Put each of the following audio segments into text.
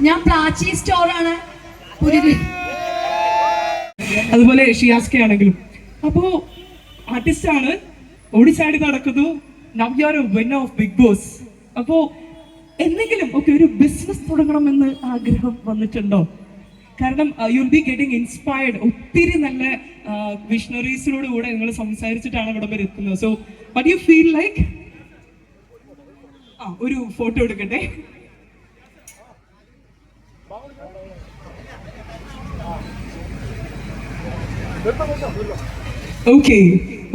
ഞാൻ പ്ലാച്ചി സ്റ്റോറാണ് അതുപോലെ ഷിയാസ്കെ ആണെങ്കിലും അപ്പോ ആർട്ടിസ്റ്റ് ആണ് ഓടിച്ചാടി നടക്കുന്നു now you are winner of Bigg Boss അപ്പോ എന്തെങ്കിലും ഒക്കെ ഒരു ബിസിനസ് തുടങ്ങണം തുടങ്ങണമെന്ന് ആഗ്രഹം വന്നിട്ടുണ്ടോ? കാരണം യുൽ ബി ഗെറ്റിംഗ് ഇൻസ്പയർഡ് ഒത്തിരി നല്ല വിഷണറീസിനോട് കൂടെ നിങ്ങൾ സംസാരിച്ചിട്ടാണ് ഇവിടെ വരെ എത്തുന്നത് so what you feel like ആ ഒരു ഫോട്ടോ എടുക്കട്ടെ. ഓക്കെ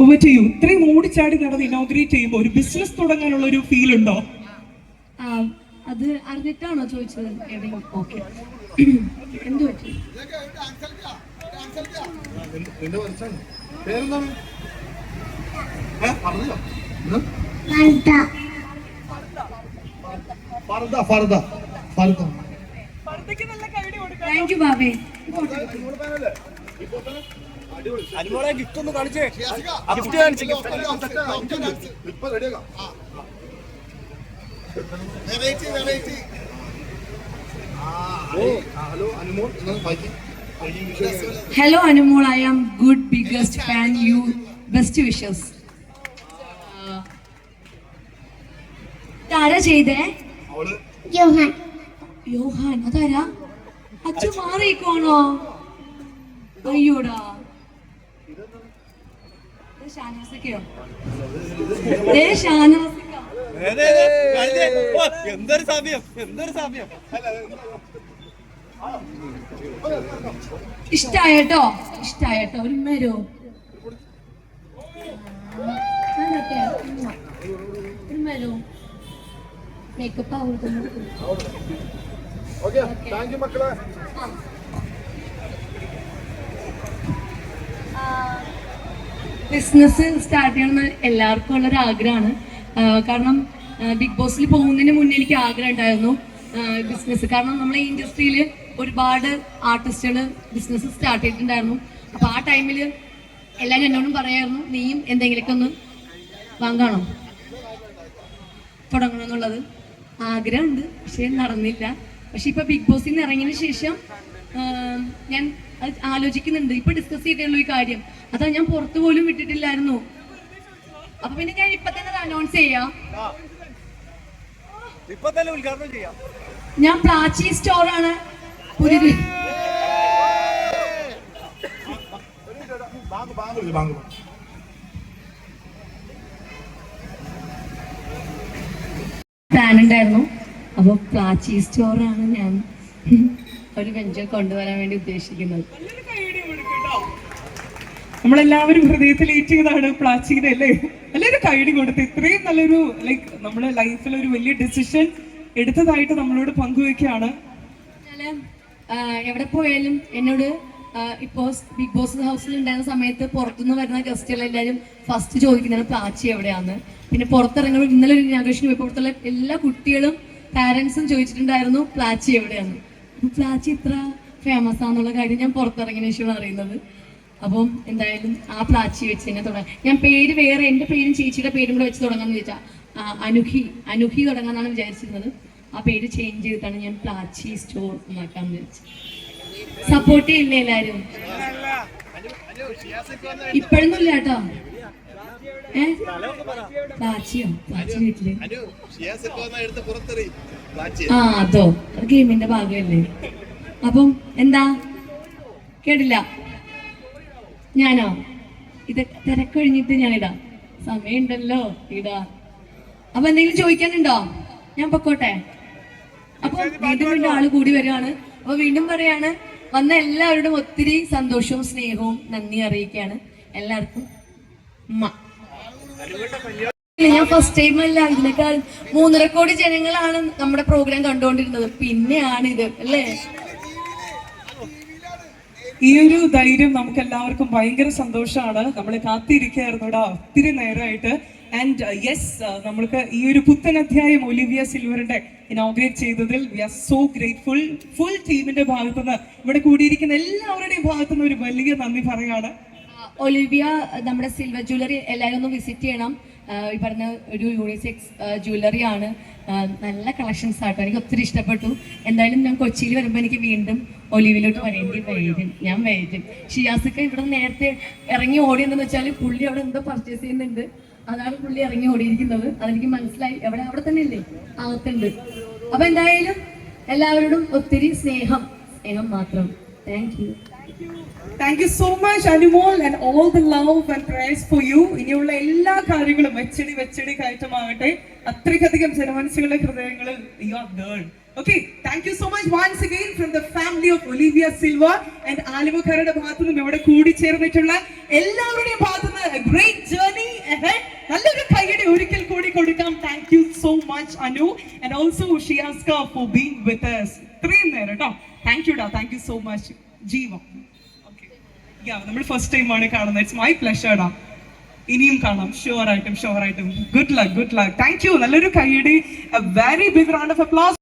പറ്റൂ ഇത്രയും ഓടിച്ചാടി നടന്ന് ഇനോഗ്രേറ്റ് ചെയ്യുമ്പോൾ ഒരു ബിസിനസ് തുടങ്ങാനുള്ള ഒരു ഫീൽ ഉണ്ടോ? ആ, അത് അറിഞ്ഞിട്ടാണോ ചോദിച്ചത്? ഓക്കെ എന്തു പറ്റി? താങ്ക് യു ബാബേ. അനുമോളെ ഗിഫ്റ്റ് ഒന്ന് കാണിച്ചേ. ഗിഫ്റ്റ് കാണിച്ച് variety hello. Anumol hello Anumol. I am good biggest fan you best wishes ആരാ ചെയ്തേ? അവൾ. യോഹാൻ. അതാരാ? അച്ഛൻ മാറിയിക്കോണോ അയ്യോടാ. ദേ ഷാനവാസക്ക. എന്തൊരു സമയം എന്തൊരു സമയം. ഇഷ്ടായട്ടോ ഇഷ്ടായട്ടോ ഒരു മരോ ഒരു മരോ മേക്കപ്പ് ആവുന്നു. ഓക്കെ താങ്ക് യു മക്കളെ. ബിസിനസ് സ്റ്റാർട്ട് ചെയ്യണമെന്ന് എല്ലാവർക്കും ഉള്ളൊരു ആഗ്രഹമാണ്. കാരണം ബിഗ് ബോസിൽ പോകുന്നതിന് മുന്നേ എനിക്ക് ആഗ്രഹം ഉണ്ടായിരുന്നു ബിസിനസ്. കാരണം നമ്മളെ ഇൻഡസ്ട്രിയിൽ ഒരുപാട് ആർട്ടിസ്റ്റുകൾ ബിസിനസ് സ്റ്റാർട്ട് ചെയ്തിട്ടുണ്ടായിരുന്നു. അപ്പോൾ ആ ടൈമിൽ എല്ലാവരും എന്നോടും പറയായിരുന്നു നീയും എന്തെങ്കിലുമൊക്കെ ഒന്ന് വാങ്ങണം? തുടങ്ങണം എന്നുള്ളത്? ആഗ്രഹമുണ്ട് പക്ഷേ നടന്നില്ല. പക്ഷെ ഇപ്പൊ ബിഗ് ബോസിൽ നിന്ന് ഇറങ്ങിയതിന് ശേഷം ഞാൻ അത് ആലോചിക്കുന്നുണ്ട്. ഇപ്പൊ ഡിസ്കസ് ചെയ്തിട്ടുള്ള ഈ കാര്യം. അതാ ഞാൻ പുറത്തു പോലും വിട്ടിട്ടില്ലായിരുന്നു. അപ്പൊ പിന്നെ ഞാൻ ഇപ്പൊ തന്നെ അനൗൺസ് ചെയ്യാം. ഞാൻ പ്ലാച്ചി സ്റ്റോറാണ് പുതിയത്. പ്ലാൻ ഉണ്ടായിരുന്നു. അപ്പൊ പ്ലാച്ചി സ്റ്റോറാണ് ഞാൻ. ഒരു ബെഞ്ച് കൊണ്ടുവരാൻ വേണ്ടി ഉദ്ദേശിക്കുന്നത്. നമ്മളെല്ലാവരും ഹൃദയത്തിൽ ഏറ്റിയതാണ് പ്ലാച്ചീന അല്ലേ? നല്ലൊരു കൈഡി കൊടുത്ത് ഇത്രയും നല്ലൊരു ലൈക്ക് നമ്മുടെ ലൈഫിൽ ഒരു വലിയ ഡിസിഷൻ എടുത്തതായിട്ട് നമ്മളോട് പങ്കുവെക്കുകയാണ്. എവിടെ പോയാലും എന്നോട് ഇപ്പോ ബിഗ് ബോസ് ഹൗസിൽ ഉണ്ടായിരുന്ന സമയത്ത് പുറത്തുനിന്ന് വരുന്ന ഗസ്റ്റുകൾ എല്ലാവരും ഫസ്റ്റ് ചോദിക്കുന്നത് പ്ലാച്ചി എവിടെയാന്ന്. പിന്നെ പുറത്തിറങ്ങുമ്പോൾ ഇന്നലെ ഒരു ഇനാഗ്രേഷൻ പോയി പുറത്തുള്ള എല്ലാ കുട്ടികളും പാരന്റ്സും ചോദിച്ചിട്ടുണ്ടായിരുന്നു പ്ലാച്ചി എവിടെയാന്ന്. അപ്പൊ പ്ലാച്ചി ഇത്ര ഫേമസ് ആണെന്നുള്ള കാര്യം ഞാൻ പുറത്തിറങ്ങിയ ശേഷമാണ് അറിയുന്നത്. അപ്പം എന്തായാലും ആ പ്ലാച്ചി വെച്ച് തന്നെ തുടങ്ങാം. ഞാൻ പേര് വേറെ എന്റെ പേരും ചേച്ചിയുടെ പേരും കൂടെ വെച്ച് തുടങ്ങാമെന്ന് ചോദിച്ചാൽ അനുഹി അനുഹി തുടങ്ങാന്നാണ് വിചാരിച്ചിരുന്നത്. ആ പേര് ചേഞ്ച് ചെയ്തിട്ടാണ് ഞാൻ പ്ലാച്ചി സ്റ്റോർ ഉണ്ടാക്കാൻ വിചാരിച്ചത്. സപ്പോർട്ട് ചെയ്യില്ല എല്ലാരും? ഇപ്പോഴൊന്നും ഇല്ല കേട്ടോ. ഏ? പ്ലാച്ചിയോ? പ്ലാച്ചി വീട്ടിൽ? ആ അതോ. അത് ഗെയിമിന്റെ ഭാഗമല്ലേ. അപ്പം എന്താ? കേട്ടില്ല. ഞാനോ? ഇത് തിരക്കൊഴിഞ്ഞിട്ട് ഞാൻ ഇടാം സമയമുണ്ടല്ലോ. ഇടാ. അപ്പൊ എന്തെങ്കിലും ചോദിക്കാനുണ്ടോ? ഞാൻ പൊക്കോട്ടെ. അപ്പൊ വീണ്ടും വീണ്ടും ആൾ കൂടി വരികയാണ്. അപ്പൊ വീണ്ടും പറയാണ് വന്ന എല്ലാവരോടും ഒത്തിരി സന്തോഷവും സ്നേഹവും നന്ദി അറിയിക്കുകയാണ്. എല്ലാവർക്കും ഉമ്മ ഞാൻ ഫസ്റ്റ് ടൈം അല്ല. ഇതിനേക്കാൾ മൂന്നര കോടി ജനങ്ങളാണ് നമ്മുടെ പ്രോഗ്രാം കണ്ടുകൊണ്ടിരുന്നത്. പിന്നെയാണ് ഇത് അല്ലേ? ഈ ഒരു ധൈര്യം നമുക്ക് എല്ലാവർക്കും ഭയങ്കര സന്തോഷമാണ്. നമ്മൾ കാത്തിരിക്കുകയായിരുന്നു ഇവിടെ ഒത്തിരി നേരമായിട്ട്. ആൻഡ് യെസ് നമ്മൾക്ക് ഈ ഒരു പുത്തൻ അധ്യായം ഒലിവിയ സിൽവറിന്റെ ഇനോഗ്രേറ്റ് ചെയ്തതിൽ we are so grateful full ടീമിന്റെ ഭാഗത്തുനിന്ന് ഇവിടെ കൂടിയിരിക്കുന്ന എല്ലാവരുടെയും ഭാഗത്തുനിന്ന് ഒരു വലിയ നന്ദി പറയാണ് ഒലിവിയ നമ്മുടെ സിൽവർ ജ്വല്ലറി എല്ലാവരും ഒന്ന് വിസിറ്റ് ചെയ്യണം. ഈ പറഞ്ഞ ഒരു യൂണിസെക്സ് ജ്വല്ലറി ആണ്. നല്ല കളക്ഷൻസ് ആട്ടോ. എനിക്ക് ഒത്തിരി ഇഷ്ടപ്പെട്ടു. എന്തായാലും ഞാൻ കൊച്ചിയിൽ വരുമ്പോൾ എനിക്ക് വീണ്ടും ഒലിവിലോട്ട് വരേണ്ടി വരും. ഞാൻ വരും. ഷിയാസൊക്കെ ഇവിടെ നേരത്തെ ഇറങ്ങി ഓടിയെന്ന് വെച്ചാൽ പുള്ളി അവിടെ എന്തോ പർച്ചേസ് ചെയ്യുന്നുണ്ട്. അതാണ് പുള്ളി ഇറങ്ങി ഓടിയിരിക്കുന്നത്. അതെനിക്ക് മനസ്സിലായി. എവിടെ? അവിടെ തന്നെ അല്ലേ അകത്തുണ്ട്. അപ്പൊ എന്തായാലും എല്ലാവരോടും ഒത്തിരി സ്നേഹം. സ്നേഹം മാത്രം. Thank you thank you so much Anumol and all the love and praise for you ഇനിയുള്ള എല്ലാ കാര്യങ്ങളും വെച്ചടി വെച്ചടി കയറ്റമാകട്ടെ. അത്രയ്ക്കധികം ജനമനസ്സുകളുടെ ഹൃദയങ്ങളിൽ you are girl okay thank you so much once again from the family of Olivia Silva and ആലുവക്കാരുടെ ഭാഗത്തു നിന്നും ഇവിടെ കൂടിച്ചേർന്നിട്ടുള്ള എല്ലാവരുടെയും ഭാഗത്തു നിന്ന് ഗ്രേറ്റ് ജേർണി നല്ലൊരു കൈയുടെ ഒരിക്കൽ കൂടി കൊടുക്കാം. Thank you so much Anu and also ഷിയാസ്ക for being with ഇത്രയും നേരം കേട്ടോ താങ്ക് യു ഡാ thank you so much Jeeva. നമ്മൾ ഫസ്റ്റ് ടൈം ആണ് കാണുന്നത്. ഇറ്റ്സ് മൈ പ്ലഷർഡാ ഇനിയും കാണാം. ഷുവർ ആയിട്ടും ഷുവർ ആയിട്ടും. Good luck good luck thank you നല്ലൊരു കൈയുടെ very big round of applause